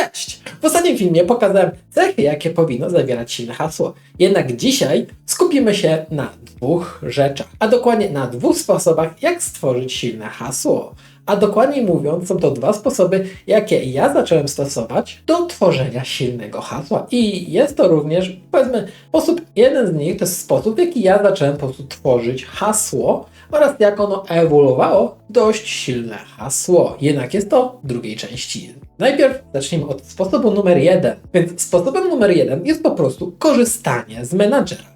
Cześć! W ostatnim filmie pokazałem cechy, jakie powinno zawierać silne hasło. Jednak dzisiaj skupimy się na dwóch rzeczach, a dokładnie na dwóch sposobach, jak stworzyć silne hasło. A dokładniej mówiąc, są to dwa sposoby, jakie ja zacząłem stosować do tworzenia silnego hasła. I jest to również, powiedzmy, sposób, jeden z nich to jest sposób, w jaki ja zacząłem po prostu tworzyć hasło oraz jak ono ewoluowało dość silne hasło. Jednak jest to drugiej części. Najpierw zacznijmy od sposobu numer jeden. Więc sposobem numer jeden jest po prostu korzystanie z menadżera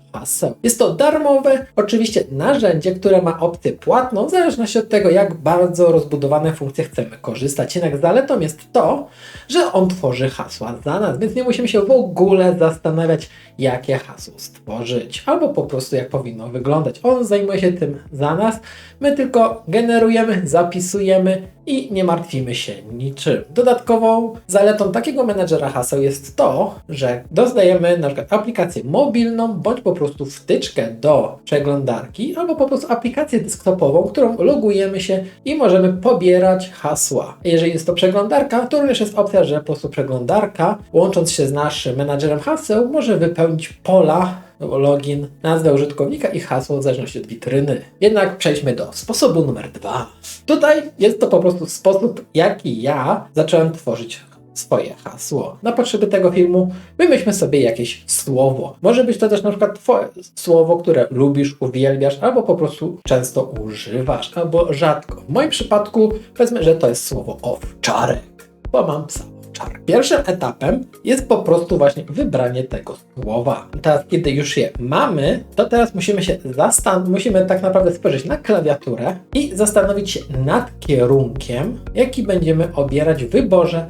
Jest to darmowe, oczywiście narzędzie, które ma opcję płatną, w zależności od tego, jak bardzo rozbudowane funkcje chcemy korzystać. Jednak zaletą jest to, że on tworzy hasła za nas, więc nie musimy się w ogóle zastanawiać, jakie hasło stworzyć, albo po prostu jak powinno wyglądać. On zajmuje się tym za nas, my tylko generujemy, zapisujemy i nie martwimy się niczym. Dodatkową zaletą takiego menedżera haseł jest to, że dostajemy na przykład aplikację mobilną bądź po prostu wtyczkę do przeglądarki albo po prostu aplikację desktopową, którą logujemy się i możemy pobierać hasła. Jeżeli jest to przeglądarka, to również jest opcja, że po prostu przeglądarka łącząc się z naszym menadżerem haseł może wypełnić pola login, nazwę użytkownika i hasło w zależności od witryny. Jednak przejdźmy do sposobu numer dwa. Tutaj jest to po prostu sposób, jaki ja zacząłem tworzyć swoje hasło. Na potrzeby tego filmu wymyślmy sobie jakieś słowo. Może być to też na przykład twoje słowo, które lubisz, uwielbiasz, albo po prostu często używasz, albo rzadko. W moim przypadku powiedzmy, że to jest słowo owczarek, bo mam psa czar. Pierwszym etapem jest po prostu właśnie wybranie tego słowa. Teraz, kiedy już je mamy, to teraz musimy się zastan musimy tak naprawdę spojrzeć na klawiaturę i zastanowić się nad kierunkiem, jaki będziemy obierać w wyborze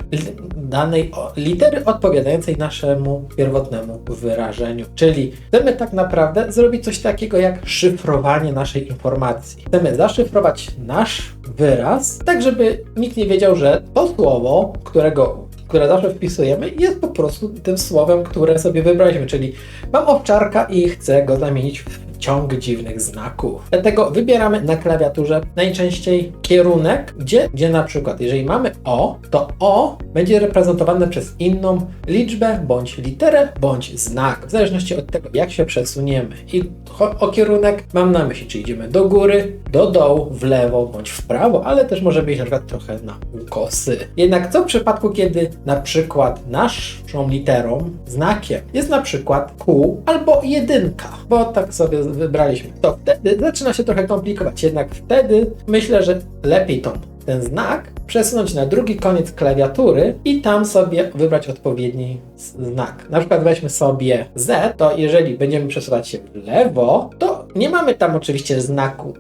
danej litery odpowiadającej naszemu pierwotnemu wyrażeniu. Czyli chcemy tak naprawdę zrobić coś takiego jak szyfrowanie naszej informacji. Chcemy zaszyfrować nasz wyraz, tak żeby nikt nie wiedział, że to słowo, którego które zawsze wpisujemy, jest po prostu tym słowem, które sobie wybraliśmy, czyli mam owczarka i chcę go zamienić w ciąg dziwnych znaków. Dlatego wybieramy na klawiaturze najczęściej kierunek, gdzie, gdzie na przykład jeżeli mamy O, to O będzie reprezentowane przez inną liczbę, bądź literę, bądź znak, w zależności od tego, jak się przesuniemy. I o kierunek mam na myśli, czy idziemy do góry, do dołu, w lewo, bądź w prawo, ale też może być na przykład trochę na ukosy. Jednak co w przypadku, kiedy na przykład naszą literą, znakiem jest na przykład Q albo jedynka, bo tak sobie wybraliśmy, to wtedy zaczyna się trochę komplikować. Jednak wtedy myślę, że lepiej tą, ten znak przesunąć na drugi koniec klawiatury i tam sobie wybrać odpowiedni znak. Na przykład weźmy sobie Z, to jeżeli będziemy przesuwać się w lewo, to nie mamy tam oczywiście znaku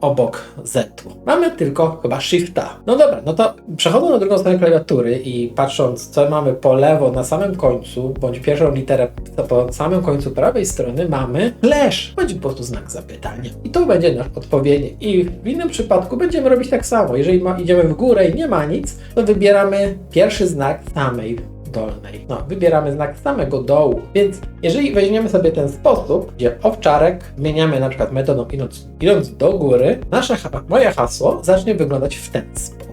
obok Z. Mamy tylko chyba Shifta. No dobra, no to przechodząc na drugą stronę klawiatury i patrząc, co mamy po lewo na samym końcu, bądź pierwszą literę po samym końcu prawej strony, mamy slash, bądź po prostu znak zapytania. I to będzie nasz odpowiednik. I w innym przypadku będziemy robić tak samo. Jeżeli ma, idziemy w górę i nie ma nic, to wybieramy pierwszy znak samej dolnej. No, wybieramy znak samego dołu. Więc jeżeli weźmiemy sobie ten sposób, gdzie owczarek zmieniamy na przykład metodą idąc, idąc do góry, nasze, moje hasło zacznie wyglądać w ten sposób.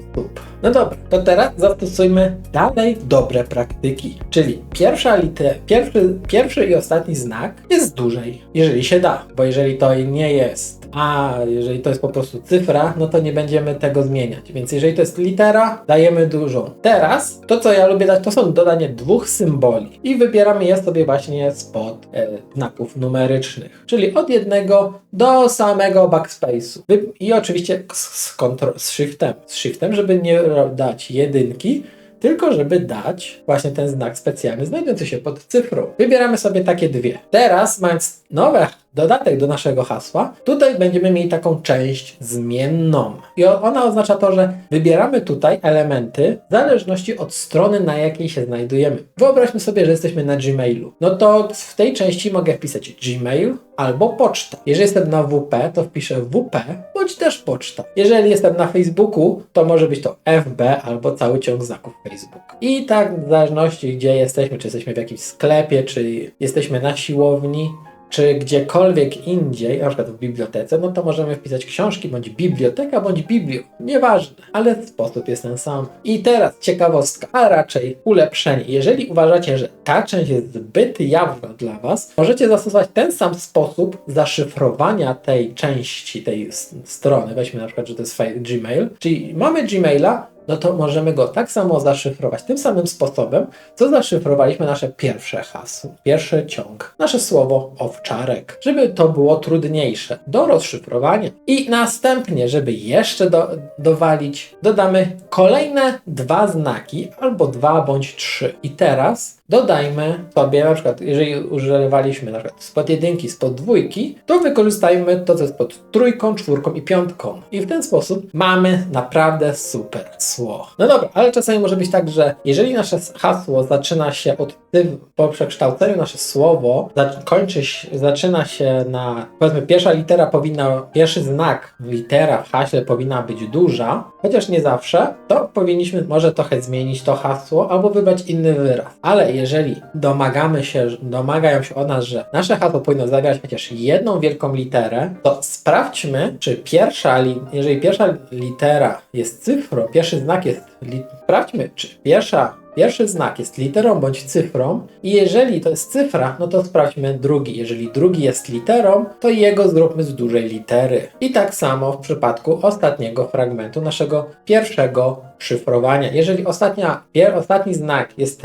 No dobra, to teraz zastosujmy dalej dobre praktyki. Czyli pierwsza litera, pierwszy, pierwszy i ostatni znak jest dłużej, jeżeli się da, bo jeżeli to nie jest a jeżeli to jest po prostu cyfra, no to nie będziemy tego zmieniać. Więc jeżeli to jest litera, dajemy dużą. Teraz to, co ja lubię dać, to są dodanie dwóch symboli i wybieramy je sobie właśnie spod e, znaków numerycznych, czyli od jednego do samego backspace'u. I oczywiście z, z, z shiftem, z shiftem, żeby nie dać jedynki, tylko żeby dać właśnie ten znak specjalny znajdujący się pod cyfrą. Wybieramy sobie takie dwie. Teraz, mając nowe dodatek do naszego hasła, tutaj będziemy mieli taką część zmienną. I ona oznacza to, że wybieramy tutaj elementy w zależności od strony, na jakiej się znajdujemy. Wyobraźmy sobie, że jesteśmy na Gmailu. No to w tej części mogę wpisać Gmail albo poczta. Jeżeli jestem na WP, to wpiszę WP bądź też poczta. Jeżeli jestem na Facebooku, to może być to FB albo cały ciąg znaków Facebook. I tak w zależności gdzie jesteśmy, czy jesteśmy w jakimś sklepie, czy jesteśmy na siłowni, czy gdziekolwiek indziej, na przykład w bibliotece, no to możemy wpisać książki, bądź biblioteka, bądź biblio. Nieważne, ale sposób jest ten sam. I teraz ciekawostka, a raczej ulepszenie. Jeżeli uważacie, że ta część jest zbyt jawna dla Was, możecie zastosować ten sam sposób zaszyfrowania tej części, tej strony. Weźmy na przykład, że to jest Gmail, czyli mamy Gmaila, no to możemy go tak samo zaszyfrować tym samym sposobem, co zaszyfrowaliśmy nasze pierwsze hasło, pierwszy ciąg, nasze słowo owczarek, żeby to było trudniejsze do rozszyfrowania. I następnie, żeby jeszcze do, dowalić, dodamy kolejne dwa znaki, albo dwa bądź trzy. I teraz dodajmy sobie, na przykład, jeżeli używaliśmy na przykład spod jedynki, spod dwójki, to wykorzystajmy to, co jest pod trójką, czwórką i piątką. I w ten sposób mamy naprawdę super sło. No dobra, ale czasami może być tak, że jeżeli nasze hasło zaczyna się od ty, po przekształceniu nasze słowo kończy się, zaczyna się na, powiedzmy, pierwsza litera powinna, pierwszy znak, litera w haśle powinna być duża, chociaż nie zawsze, to powinniśmy może trochę zmienić to hasło albo wybrać inny wyraz. Ale jeżeli domagamy się, domagają się od nas, że nasze hasło powinno zawierać chociaż jedną wielką literę, to sprawdźmy, czy pierwsza, li, jeżeli pierwsza litera jest cyfrą, pierwszy znak jest, sprawdźmy, czy pierwsza Pierwszy znak jest literą bądź cyfrą i jeżeli to jest cyfra, no to sprawdźmy drugi. Jeżeli drugi jest literą, to jego zróbmy z dużej litery. I tak samo w przypadku ostatniego fragmentu naszego pierwszego szyfrowania. Jeżeli ostatnia, pier, ostatni znak jest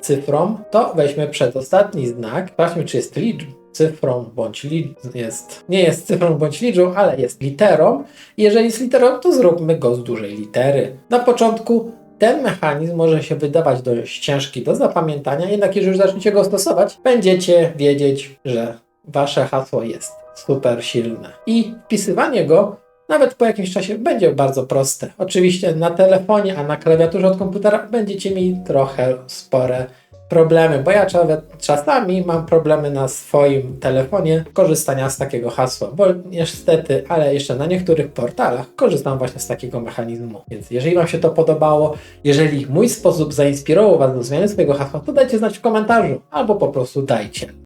cyfrą, to weźmy przedostatni znak, sprawdźmy czy jest liczb cyfrą bądź jest, nie jest cyfrą bądź liczbą, ale jest literą. Jeżeli jest literą, to zróbmy go z dużej litery. Na początku ten mechanizm może się wydawać dość ciężki do zapamiętania, jednak jeżeli już zaczniecie go stosować, będziecie wiedzieć, że wasze hasło jest super silne. I wpisywanie go nawet po jakimś czasie będzie bardzo proste. Oczywiście na telefonie, a na klawiaturze od komputera będziecie mieli trochę spore problemy, bo ja cza- czasami mam problemy na swoim telefonie korzystania z takiego hasła, bo niestety, ale jeszcze na niektórych portalach korzystam właśnie z takiego mechanizmu. Więc jeżeli Wam się to podobało, jeżeli mój sposób zainspirował Was do zmiany swojego hasła, to dajcie znać w komentarzu albo po prostu dajcie